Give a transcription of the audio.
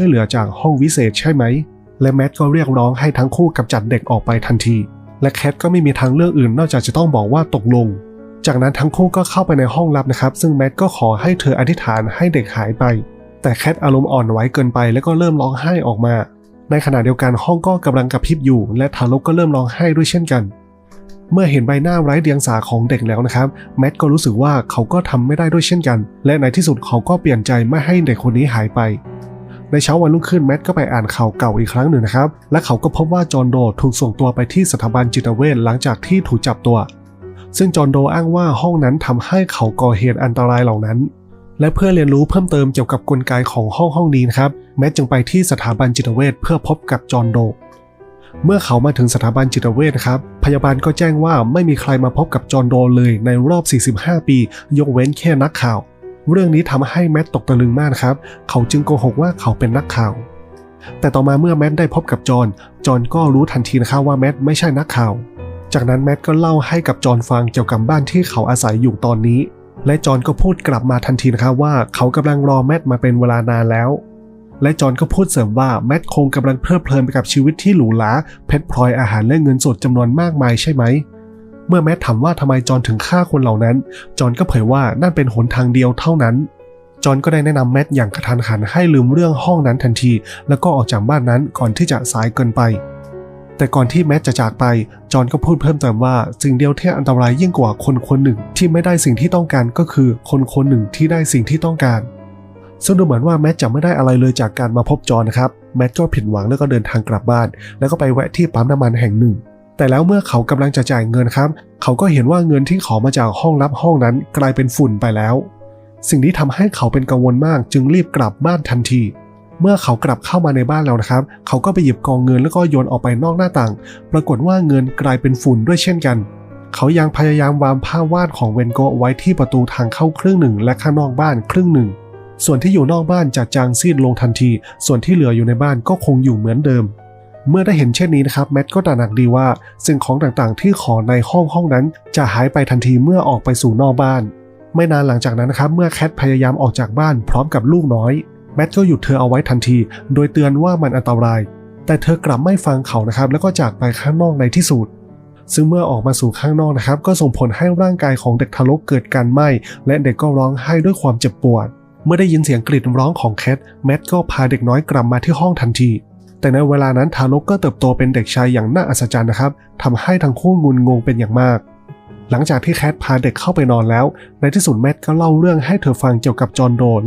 ช่วยเหลือจากห้องวิเศษใช่ไหม และแมทก็เรียกร้องให้ทั้งคู่กำจัดเด็กออกไปทันที และแคทก็ไม่มีทางเลือกอื่นนอกจากจะต้องบอกว่าตกลง จากนั้นทั้งคู่ก็เข้าไปในห้องลับนะครับ ซึ่งแมทก็ขอให้เธออธิษฐานให้เด็กหายไป แต่แคทอารมณ์อ่อนไหวเกินไปแล้วก็เริ่มร้องไห้ออกมา ในขณะเดียวกันห้องก็กำลังกระพริบอยู่ และทารกก็เริ่มร้องไห้ด้วยเช่นกันเมื่อเห็นใบหน้าไร้เดียงสาของเด็กแล้วนะครับ แมทก็รู้สึกว่าเขาก็ทำไม่ได้ด้วยเช่นกัน และในที่สุดเขาก็เปลี่ยนใจไม่ให้เด็กคนนี้หายไป ในเช้าวันรุ่งขึ้นแมทก็ไปอ่านข่าวเก่าอีกครั้งหนึ่งนะครับ และเขาก็พบว่าจอห์นโดถูกส่งตัวไปที่สถาบันจิตเวชหลังจากที่ถูกจับตัว ซึ่งจอห์นโดอ้างว่าห้องนั้นทำให้เขาก่อเหตุอันตรายเหล่านั้น และเพื่อเรียนรู้เพิ่มเติมเกี่ยวกับกลไกของห้องห้องนี้นะครับแมทจึงไปที่สถาบันจิตเวชเพื่อพบกับจอห์นโดเมื่อเขามาถึงสถาบันจิตเวชครับพยาบาลก็แจ้งว่าไม่มีใครมาพบกับจอห์นโดเลยในรอบ 45 ปี ยกเว้นแค่นักข่าว เรื่องนี้ทำให้แมทตกตะลึงมากนะครับ เขาจึงโกหกว่าเขาเป็นนักข่าว แต่ต่อมาเมื่อแมทได้พบกับจอห์นจอห์นก็รู้ทันทีนะครับว่าแมทไม่ใช่นักข่าว จากนั้นแมทก็เล่าให้กับจอห์นฟังเกี่ยวกับบ้านที่เขาอาศัยอยู่ตอนนี้ และจอห์นก็พูดกลับมาทันทีนะครับว่าเขากำลังรอแมทมาเป็นเวลานานแล้วและจอห์นก็พูดเสริมว่าแมทคงกำลังเพลิดเพลินไปกับชีวิตที่หรูหราเพชรพลอยอาหารและเงินสดจำนวนมากมายใช่ไหม เมื่อแมทถามว่าทำไมจอห์นถึงฆ่าคนเหล่านั้น จอห์นก็เผยว่านั่นเป็นหนทางเดียวเท่านั้น จอห์นก็ได้แนะนำแมทอย่างกระทันหันให้ลืมเรื่องห้องนั้นทันที แล้วก็ออกจากบ้านนั้นก่อนที่จะสายเกินไป แต่ก่อนที่แมทจะจากไป จอห์นก็พูดเพิ่มเติมว่าสิ่งเดียวที่อันตรายยิ่งกว่าคนคนหนึ่งที่ไม่ได้สิ่งที่ต้องการก็คือคนคนหนึ่งที่ได้สิ่งที่ต้องการซึ่งดูเหมือนว่าแมทจะไม่ได้อะไรเลยจากการมาพบจอห์นนะครับ แมทก็ผิดหวังแล้วก็เดินทางกลับบ้าน แล้วก็ไปแวะที่ปั๊มน้ำมันแห่งหนึ่ง แต่แล้วเมื่อเขากำลังจะจ่ายเงินครับ เขาก็เห็นว่าเงินที่ขอมาจากห้องลับห้องนั้นกลายเป็นฝุ่นไปแล้ว สิ่งนี้ทำให้เขาเป็นกังวลมากจึงรีบกลับบ้านทันที เมื่อเขากลับเข้ามาในบ้านแล้วนะครับ เขาก็ไปหยิบกองเงินแล้วก็โยนออกไปนอกหน้าต่าง ปรากฏว่าเงินกลายเป็นฝุ่นด้วยเช่นกัน เขายังพยายามวางผ้าวาดของเวนโกไว้ที่ประตูทางเข้าครึ่งหนึ่ง และข้างนอกบ้านครึ่งหนึ่ง ส่วนที่อยู่นอกบ้านจะจางซีดลงทันที ส่วนที่เหลืออยู่ในบ้านก็คงอยู่เหมือนเดิม เมื่อได้เห็นเช่นนี้นะครับแมทก็ตระหนักดีว่าสิ่งของต่างๆ ที่ขอในห้องห้องนั้น จะหายไปทันทีเมื่อออกไปสู่นอกบ้าน ไม่นานหลังจากนั้นนะครับเมื่อแคทพยายามออกจากบ้านพร้อมกับลูกน้อยแมทก็หยุดเธอเอาไว้ทันที โดยเตือนว่ามันอันตราย แต่เธอกลับไม่ฟังเขานะครับ แล้วก็จากไปข้างนอกในที่สุดซึ่งเมื่อออกมาสู่ข้างนอกนะครับ ก็ส่งผลให้ร่างกายของเด็กทารกเกิดการไหม้และเด็กก็ร้องไห้ด้วยความเจ็บปวด เมื่อได้ยินเสียงกรีดร้องของแคทแมทก็พาเด็กน้อยกลับมาที่ห้องทันที แต่ในเวลานั้นทารกก็เติบโตเป็นเด็กชายอย่างน่าอัศจรรย์นะครับทำให้ทั้งคู่งุนงงเป็นอย่างมาก หลังจากที่แคทพาเด็กเข้าไปนอนแล้ว ในที่สุดแมทก็เล่าเรื่องให้เธอฟังเกี่ยวกับจอห์นโดและ